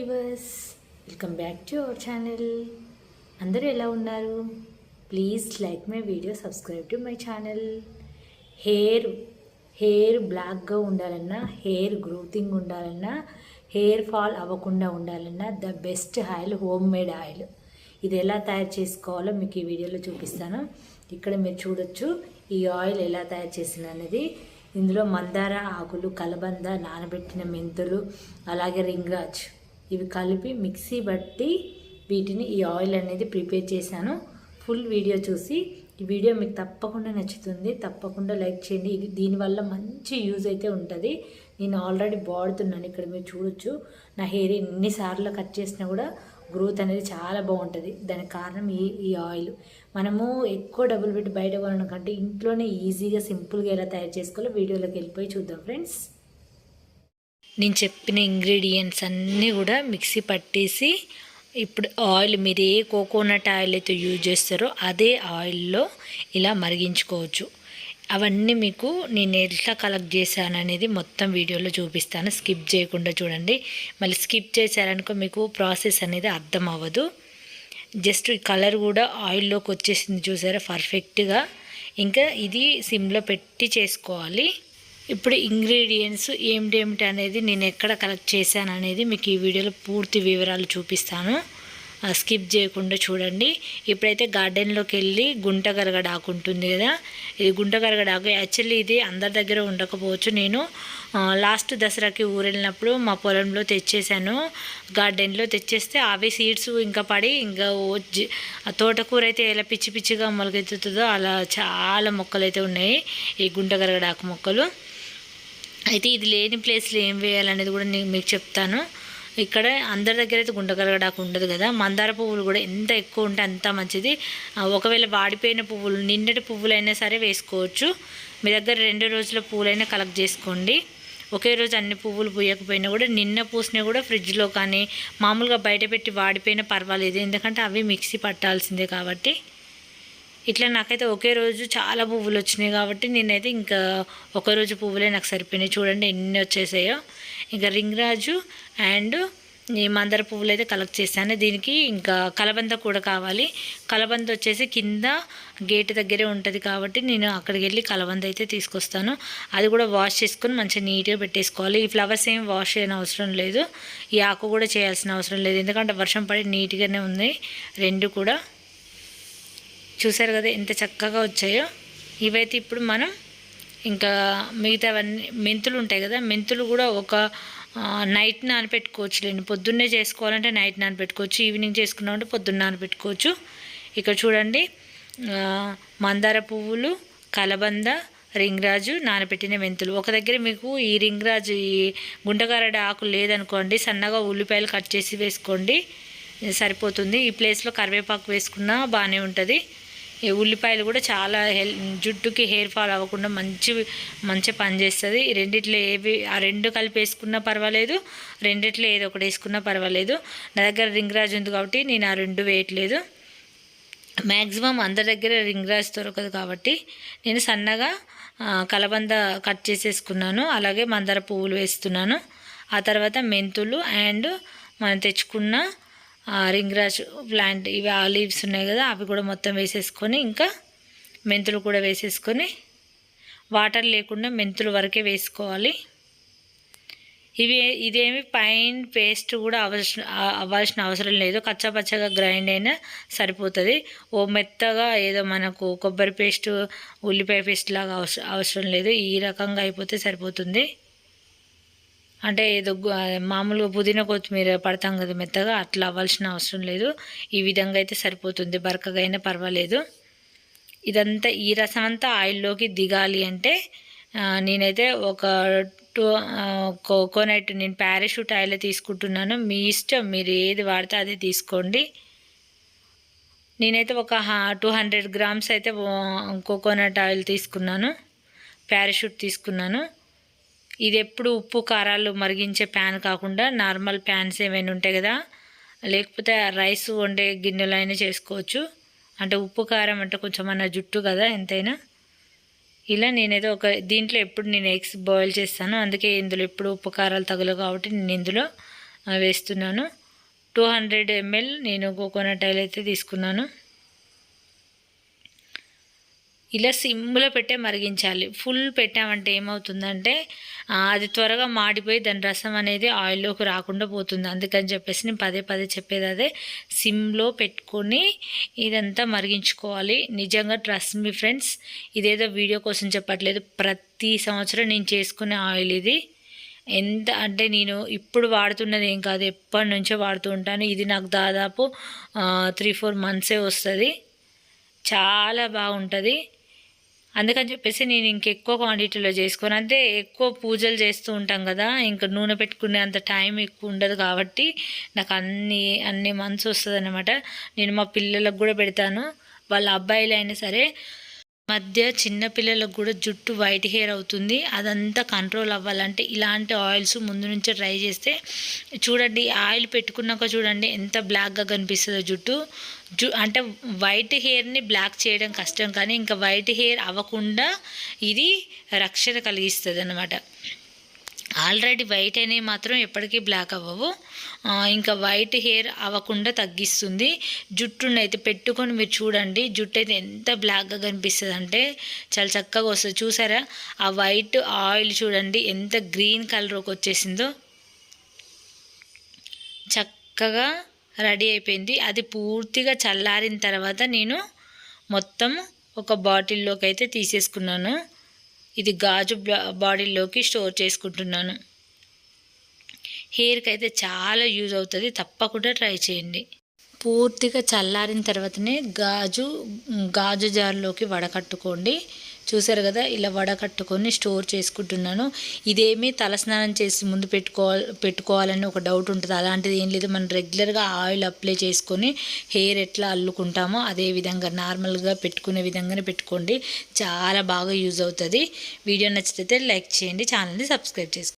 Viewers welcome back to our channel అందరూ ఎలా ఉన్నారు? Please like my video subscribe to my channel hair hair బ్లాక్గా ఉండాలన్నా hair గ్రోతింగ్ ఉండాలన్నా హెయిర్ ఫాల్ అవ్వకుండా ఉండాలన్నా the best oil homemade oil ఇది ఎలా తయారు చేసుకోవాలో మీకు ఈ వీడియోలో చూపిస్తాను. ఇక్కడ మీరు చూడొచ్చు ఈ ఆయిల్ ఎలా తయారు చేసిన అనేది. ఇందులో మందార ఆకులు కలబంద నానబెట్టిన మెంతులు అలాగే రింగాజ్ ఇవి కలిపి మిక్సీ బట్టి వీటిని ఈ ఆయిల్ అనేది ప్రిపేర్ చేశాను. ఫుల్ వీడియో చూసి ఈ వీడియో మీకు తప్పకుండా నచ్చుతుంది. తప్పకుండా లైక్ చేయండి. ఇది దీనివల్ల మంచి యూజ్ అయితే ఉంటుంది. నేను ఆల్రెడీ వాడుతున్నాను. ఇక్కడ మీరు చూడొచ్చు. నా హెయిర్ ఎన్నిసార్లు కట్ చేసినా కూడా గ్రోత్ అనేది చాలా బాగుంటుంది. దానికి కారణం ఈ ఈ ఆయిల్. మనము ఎక్కువ డబ్బులు పెట్టి బయట కొనడం కంటే ఇంట్లోనే ఈజీగా సింపుల్గా ఎలా తయారు చేసుకోవాలో వీడియోలోకి వెళ్ళిపోయి చూద్దాం ఫ్రెండ్స్. నేను చెప్పిన ఇంగ్రీడియంట్స్ అన్నీ కూడా మిక్సీ పట్టేసి ఇప్పుడు ఆయిల్ మీరు ఏ కోకోనట్ ఆయిల్ అయితే యూజ్ చేస్తారో అదే ఆయిల్లో ఇలా మరిగించుకోవచ్చు. అవన్నీ మీకు నేను ఎట్లా కలెక్ట్ చేశాను అనేది మొత్తం వీడియోలో చూపిస్తాను. స్కిప్ చేయకుండా చూడండి. మళ్ళీ స్కిప్ చేశారనుకో మీకు ప్రాసెస్ అనేది అర్థం అవ్వదు. జస్ట్ ఈ కలర్ కూడా ఆయిల్లోకి వచ్చేసింది చూసారా? పర్ఫెక్ట్గా ఇంకా ఇది సిమ్లో పెట్టి చేసుకోవాలి. ఇప్పుడు ఇంగ్రీడియంట్స్ ఏమిటేమిటి అనేది నేను ఎక్కడ కలెక్ట్ చేశాను అనేది మీకు ఈ వీడియోలో పూర్తి వివరాలు చూపిస్తాను. స్కిప్ చేయకుండా చూడండి. ఇప్పుడైతే గార్డెన్లోకి వెళ్ళి గుంటగరగడాకు ఉంటుంది కదా. ఇది గుంటగరగడాకు యాక్చువల్లీ ఇది అందరి దగ్గర ఉండకపోవచ్చు. నేను లాస్ట్ దసరాకి ఊరెళ్ళినప్పుడు మా పొలంలో తెచ్చేసాను గార్డెన్లో తెచ్చేస్తే అవి సీడ్స్ ఇంకా పడి ఇంకా తోటకూర అయితే ఎలా పిచ్చి పిచ్చిగా మొలకెత్తుతుందో అలా చాలా మొక్కలు అయితే ఉన్నాయి. ఈ గుంటగరగడాకు మొక్కలు. అయితే ఇది లేని ప్లేస్లో ఏం వేయాలనేది కూడా నేను మీకు చెప్తాను. ఇక్కడ అందరి దగ్గర అయితే గుండగరగడాకు ఉండదు కదా. మందార పువ్వులు కూడా ఎంత ఎక్కువ ఉంటే అంత మంచిది. ఒకవేళ వాడిపోయిన పువ్వులు నిన్నటి పువ్వులైనా సరే వేసుకోవచ్చు. మీ దగ్గర రెండు రోజుల పువ్వులైనా కలెక్ట్ చేసుకోండి. ఒకే రోజు అన్ని పువ్వులు పూయకపోయినా కూడా నిన్న పూసినా కూడా ఫ్రిడ్జ్లో కానీ మామూలుగా బయట పెట్టి వాడిపోయినా పర్వాలేదు. ఎందుకంటే అవి మిక్సీ పట్టాల్సిందే కాబట్టి. ఇట్లా నాకైతే ఒకే రోజు చాలా పువ్వులు వచ్చినాయి కాబట్టి నేనైతే ఇంకా ఒక రోజు పువ్వులే నాకు సరిపోయినాయి. చూడండి ఎన్ని వచ్చేసాయో. ఇంకా రింగ్ రాజు అండ్ ఈ మందార పువ్వులు అయితే కలెక్ట్ చేశాను. దీనికి ఇంకా కలబంద కూడా కావాలి. కలబంద వచ్చేసి కింద గేట్ దగ్గరే ఉంటుంది కాబట్టి నేను అక్కడికి వెళ్ళి కలబంద అయితే తీసుకొస్తాను. అది కూడా వాష్ చేసుకొని మంచిగా నీట్గా పెట్టేసుకోవాలి. ఈ ఫ్లవర్స్ ఏం వాష్ చేయని అవసరం లేదు. ఈ ఆకు కూడా చేయాల్సిన అవసరం లేదు. ఎందుకంటే వర్షం పడి నీట్గానే ఉంది. రెండు కూడా. చూసారు కదా ఎంత చక్కగా వచ్చాయో. ఇవైతే ఇప్పుడు మనం ఇంకా మిగతావన్నీ మెంతులు ఉంటాయి కదా మెంతులు కూడా ఒక నైట్ నానపెట్టుకోవచ్చులేండి పొద్దున్నే చేసుకోవాలంటే నైట్ నానపెట్టుకోవచ్చు ఈవినింగ్ చేసుకున్నామంటే పొద్దున్న నానపెట్టుకోవచ్చు. ఇక్కడ చూడండి మందార పువ్వులు కలబంద రింగ్రాజు నానబెట్టిన మెంతులు. ఒక దగ్గర మీకు ఈ రింగ్రాజు ఈ గుంటగారడ ఆకు లేదనుకోండి సన్నగా ఉల్లిపాయలు కట్ చేసి వేసుకోండి సరిపోతుంది. ఈ ప్లేస్లో కరివేపాకు వేసుకున్నా బాగానే ఉంటుంది. ఉల్లిపాయలు కూడా చాలా హెల్ జుట్టుకి హెయిర్ ఫాల్ అవ్వకుండా మంచి మంచి పని చేస్తుంది. రెండిట్లో ఏవి ఆ రెండు కలిపి వేసుకున్నా పర్వాలేదు రెండిట్లో ఏదో ఒకటి వేసుకున్నా పర్వాలేదు. నా దగ్గర రింగ్ రాజు ఉంది కాబట్టి నేను ఆ రెండు వేయట్లేదు. మ్యాక్సిమం అందరి దగ్గర రింగ్ రాజు దొరకదు కాబట్టి నేను సన్నగా కలబంద కట్ చేసేసుకున్నాను. అలాగే మందార పువ్వులు వేస్తున్నాను. ఆ తర్వాత మెంతులు అండ్ మనం తెచ్చుకున్న రింగ్ రాజ్ ప్లాంట్ ఇవి ఆ లీవ్స్ ఉన్నాయి కదా అవి కూడా మొత్తం వేసేసుకొని ఇంకా మెంతులు కూడా వేసేసుకొని వాటర్ లేకుండా మెంతులు వరకే వేసుకోవాలి. ఇవి ఇదేమి పైన్ పేస్ట్ కూడా అవసరం అవ్వాల్సిన అవసరం లేదు. కచ్చపచ్చగా గ్రైండ్ అయినా సరిపోతుంది. ఓ మెత్తగా ఏదో మనకు కొబ్బరి పేస్ట్ ఉల్లిపాయ పేస్ట్ లాగా అవసరం లేదు. ఈ రకంగా అయిపోతే సరిపోతుంది. అంటే ఏదో మామూలుగా పుదీనా కొత్తిమీర పడతాం కదా మెత్తగా అట్లా అవ్వాల్సిన అవసరం లేదు. ఈ విధంగా అయితే సరిపోతుంది. బరకగా అయినా పర్వాలేదు. ఇదంతా ఈ రసం అంతా ఆయిల్లోకి దిగాలి అంటే నేనైతే ఒక టూ కోకోనట్ నేను పారాషూట్ ఆయిల్ తీసుకుంటున్నాను. మీ ఇష్టం మీరు ఏది వాడితే అదే తీసుకోండి. నేనైతే ఒక టూ హండ్రెడ్ గ్రామ్స్ అయితే కోకోనట్ ఆయిల్ తీసుకున్నాను. పారాషూట్ తీసుకున్నాను. ఇది ఎప్పుడు ఉప్పు కారాలు మరిగించే ప్యాన్ కాకుండా నార్మల్ ప్యాన్స్ ఏమైనా ఉంటాయి కదా లేకపోతే రైస్ వండే గిన్నెలు అయినా చేసుకోవచ్చు. అంటే ఉప్పు కారం అంటే కొంచెం మన జుట్టు కదా ఎంతైనా. ఇలా నేనేదో ఒక దీంట్లో ఎప్పుడు నేను ఎగ్స్ బాయిల్ చేస్తాను. అందుకే ఇందులో ఎప్పుడు ఉప్పు కారాలు తగలవు కాబట్టి నేను ఇందులో వేస్తున్నాను. టూ హండ్రెడ్ ఎంఎల్ నేను కోకోనట్ ఆయిల్ అయితే తీసుకున్నాను. ఇలా సిమ్లో పెట్టే మరిగించాలి. ఫుల్ పెట్టామంటే ఏమవుతుందంటే అది త్వరగా మాడిపోయి దాని రసం అనేది ఆయిల్లోకి రాకుండా పోతుంది. అందుకని చెప్పేసి నేను పదే పదే చెప్పేది అదే. సిమ్లో పెట్టుకొని ఇదంతా మరిగించుకోవాలి. నిజంగా ట్రస్ట్ మీ ఫ్రెండ్స్ ఇదేదో వీడియో కోసం చెప్పట్లేదు. ప్రతి సంవత్సరం నేను చేసుకునే ఆయిల్ ఇది. ఎంత అంటే నేను ఇప్పుడు వాడుతున్నది ఏం కాదు ఎప్పటి నుంచో వాడుతూ ఉంటాను. ఇది నాకు దాదాపు త్రీ ఫోర్ మంత్సే వస్తుంది. చాలా బాగుంటుంది. అందుకని చెప్పేసి నేను ఇంకెక్కువ క్వాంటిటీలో చేసుకోను. అంటే ఎక్కువ పూజలు చేస్తూ ఉంటాం కదా ఇంకా నూనె పెట్టుకునే అంత టైం ఎక్కువ ఉండదు కాబట్టి నాకు అన్ని అన్ని మంత్స్ వస్తుంది అనమాట నేను మా పిల్లలకు కూడా పెడతాను. వాళ్ళ అబ్బాయిలు అయినా సరే మధ్య చిన్నపిల్లలకు కూడా జుట్టు వైట్ హెయిర్ అవుతుంది. అదంతా కంట్రోల్ అవ్వాలంటే ఇలాంటి ఆయిల్స్ ముందు నుంచే ట్రై చేస్తే చూడండి ఆయిల్ పెట్టుకున్నాక చూడండి ఎంత బ్లాక్గా కనిపిస్తుందో జుట్టు. జు అంటే వైట్ హెయిర్ని బ్లాక్ చేయడం కష్టం కానీ ఇంకా వైట్ హెయిర్ అవ్వకుండా ఇది రక్షణ కలిగిస్తుంది అనమాట ఆల్రెడీ వైట్ అనేవి మాత్రం ఎప్పటికీ బ్లాక్ అవ్వవు. ఇంకా వైట్ హెయిర్ అవ్వకుండా తగ్గిస్తుంది. జుట్టుని అయితే పెట్టుకొని మీరు చూడండి. జుట్టు అయితే ఎంత బ్లాక్గా కనిపిస్తుంది అంటే చాలా చక్కగా వస్తుంది. చూసారా? ఆ వైట్ ఆయిల్ చూడండి. ఎంత గ్రీన్ కలర్కి వచ్చేసిందో. చక్కగా రెడీ అయిపోయింది. అది పూర్తిగా చల్లారిన తర్వాత నేను మొత్తం ఒక బాటిల్లోకి అయితే తీసేసుకున్నాను. ఇది గాజు బా- స్టోర్ చేసుకుంటున్నాను. హెయిర్కి అయితే చాలా యూజ్ అవుతుంది. తప్పకుండా ట్రై చేయండి. పూర్తిగా చల్లారిన తర్వాతనే గాజు గాజు జార్లోకి వడకట్టుకోండి. చూసారు కదా ఇలా వడకట్టుకొని స్టోర్ చేసుకుంటున్నాను. ఇదేమీ తలస్నానం చేసి ముందు పెట్టుకోవాలి పెట్టుకోవాలని ఒక డౌట్ ఉంటుంది. అలాంటిది ఏం లేదు. మనం రెగ్యులర్గా ఆయిల్ అప్లై చేసుకొని హెయిర్ ఎట్లా అల్లుకుంటామో అదే విధంగా నార్మల్గా పెట్టుకునే విధంగానే పెట్టుకోండి. చాలా బాగా యూజ్ అవుతుంది. వీడియో నచ్చితే లైక్ చేయండి ఛానల్ని సబ్స్క్రైబ్ చేసుకోండి.